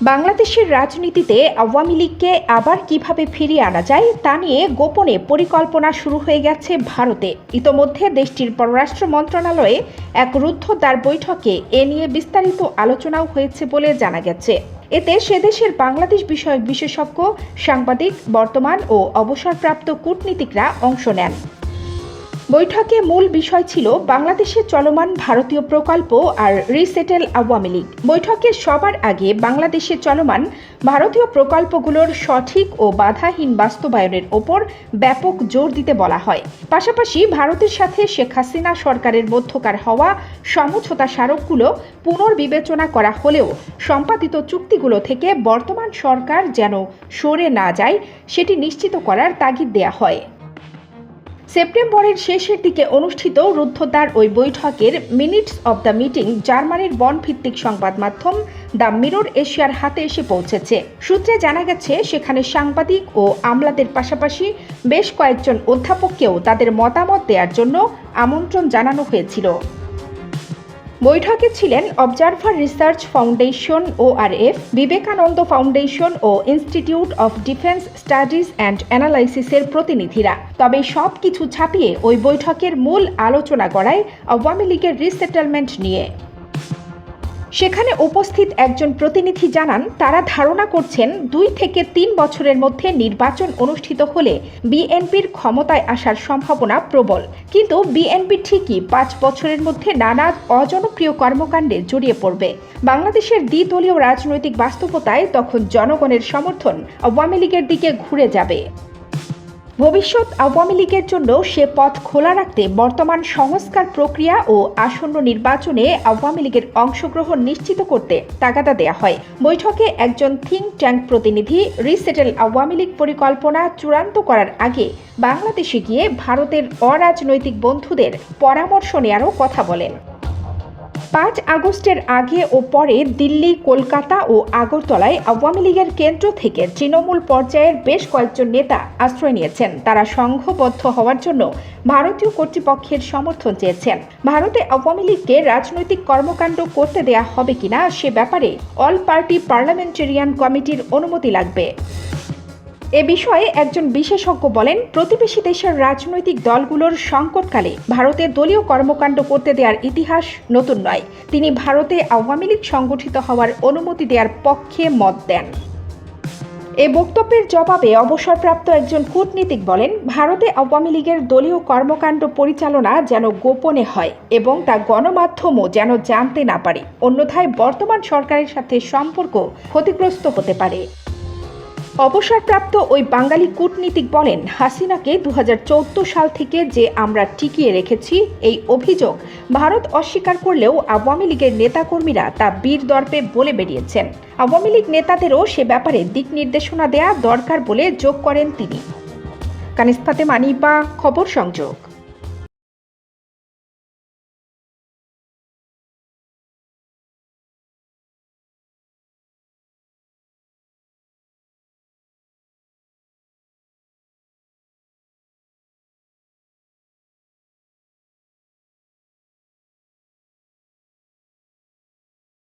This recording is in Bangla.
বাংলাদেশের রাজনীতিতে আওয়ামী লীগকে আবার কীভাবে ফিরিয়ে আনা যায় তা নিয়ে গোপনে পরিকল্পনা শুরু হয়ে গেছে ভারতে। ইতোমধ্যে দেশটির পররাষ্ট্র মন্ত্রণালয়ে এক রুদ্ধদ্বার বৈঠকে এ নিয়ে বিস্তারিত আলোচনাও হয়েছে বলে জানা গেছে। এতে সেদেশের বাংলাদেশ বিষয়ক বিশেষজ্ঞ, সাংবাদিক, বর্তমান ও অবসরপ্রাপ্ত কূটনীতিকরা অংশ নেন। বৈঠকে মূল বিষয় ছিল বাংলাদেশে চলমান ভারতীয় প্রকল্প আর রিসেটেল আওয়ামী লীগ। বৈঠকে সবার আগে বাংলাদেশে চলমান ভারতীয় প্রকল্পগুলোর সঠিক ও বাধাহীন বাস্তবায়নের ওপর ব্যাপক জোর দিতে বলা হয়। পাশাপাশি ভারতের সাথে শেখ হাসিনা সরকারের মধ্যকার হওয়া সমঝোতা স্মারকগুলো পুনর্বিবেচনা করা হলেও সম্পাদিত চুক্তিগুলো থেকে বর্তমান সরকার যেন সরে না যায়, সেটি নিশ্চিত করার তাগিদ দেয়া হয়। সেপ্টেম্বরের শেষের দিকে অনুষ্ঠিত রুদ্ধদ্বার ওই বৈঠকের মিনিটস অব দ্য মিটিং জার্মানির বন ভিত্তিক সংবাদ মাধ্যম দ্য মিরর এশিয়ার হাতে এসে পৌঁছেছে। সূত্রে জানা গেছে, সেখানে সাংবাদিক ও আমলাদের পাশাপাশি বেশ কয়েকজন অধ্যাপককেও তাদের মতামত দেওয়ার জন্য আমন্ত্রণ জানানো হয়েছিল। বৈঠকে ছিলেন observer research foundation ORF Vivekananda foundation O institute of defence studies and অ্যানালাইসিসের প্রতিনিধিরা। তবে সব কিছু ছাপিয়ে ওই বৈঠকের মূল আলোচনা করায় আওয়ামী লীগের রিসেটেলমেন্ট নিয়ে। সেখানে উপস্থিত একজন প্রতিনিধি জানান, তারা ধারণা করছেন দুই থেকে তিন বছরের মধ্যে নির্বাচন অনুষ্ঠিত হলে বিএনপির ক্ষমতায় আসার সম্ভাবনা প্রবল। কিন্তু বিএনপি ঠিকই পাঁচ বছরের মধ্যে নানা অজনপ্রিয় কর্মকাণ্ডে জড়িয়ে পড়বে। বাংলাদেশের দ্বিদলীয় রাজনৈতিক বাস্তবতায় তখন জনগণের সমর্থন আওয়ামী লীগের দিকে ঘুরে যাবে। ভবিষ্যৎ আওয়ামী লীগের জন্য সে পথ খোলা রাখতে বর্তমান সংস্কার প্রক্রিয়া ও আসন্ন নির্বাচনে আওয়ামী লীগের অংশগ্রহণ নিশ্চিত করতে তাগাদা দেয়া হয়। বৈঠকে একজন থিঙ্ক ট্যাঙ্ক প্রতিনিধি রিসেটেল আওয়ামী লীগ পরিকল্পনা চূড়ান্ত করার আগে বাংলাদেশে গিয়ে ভারতের অরাজনৈতিক বন্ধুদের পরামর্শ নেয়ারও কথা বলেন। পাঁচ আগস্টের আগে ও পরে দিল্লি, কলকাতা ও আগরতলায় আওয়ামী লীগের কেন্দ্র থেকে তৃণমূল পর্যায়ের বেশ কয়েকজন নেতা আশ্রয় নিয়েছেন। তারা সংঘবদ্ধ হওয়ার জন্য ভারতীয় কর্তৃপক্ষের সমর্থন চেয়েছেন। ভারতে আওয়ামী লীগকে রাজনৈতিক কর্মকাণ্ড করতে দেয়া হবে কিনা সে ব্যাপারে অল পার্টি পার্লামেন্টেরিয়ান কমিটির অনুমতি লাগবে। এ বিষয়ে একজন বিশেষজ্ঞ বলেন, প্রতিবেশী দেশের রাজনৈতিক দলগুলোর সংকটকালে ভারতে দলীয় কর্মকাণ্ড করতে দেওয়ার ইতিহাস নতুন নয়। তিনি ভারতে আওয়ামী লীগ সংগঠিত হওয়ার অনুমতি দেওয়ার পক্ষে মত দেন। এ বক্তব্যের জবাবে অবসরপ্রাপ্ত একজন কূটনীতিক বলেন, ভারতে আওয়ামী লীগের দলীয় কর্মকাণ্ড পরিচালনা যেন গোপনে হয় এবং তা গণমাধ্যমও যেন জানতে না পারে। অন্যথায় বর্তমান সরকারের সাথে সম্পর্ক ক্ষতিগ্রস্ত হতে পারে। অবসরপ্রাপ্ত ওই বাঙালি কূটনীতিক বলেন, হাসিনাকে দু হাজার চৌদ্দ সাল থেকে যে আমরা টিকিয়ে রেখেছি, এই অভিযোগ ভারত অস্বীকার করলেও আওয়ামী লীগের নেতাকর্মীরা তা বীর দর্পে বলে বেরিয়েছেন। আওয়ামী লীগ নেতাদেরও সে ব্যাপারে দিক নির্দেশনা দেয়া দরকার বলে যোগ করেন তিনি। কানিস্তাতে মানিবা খবর সংযোগ।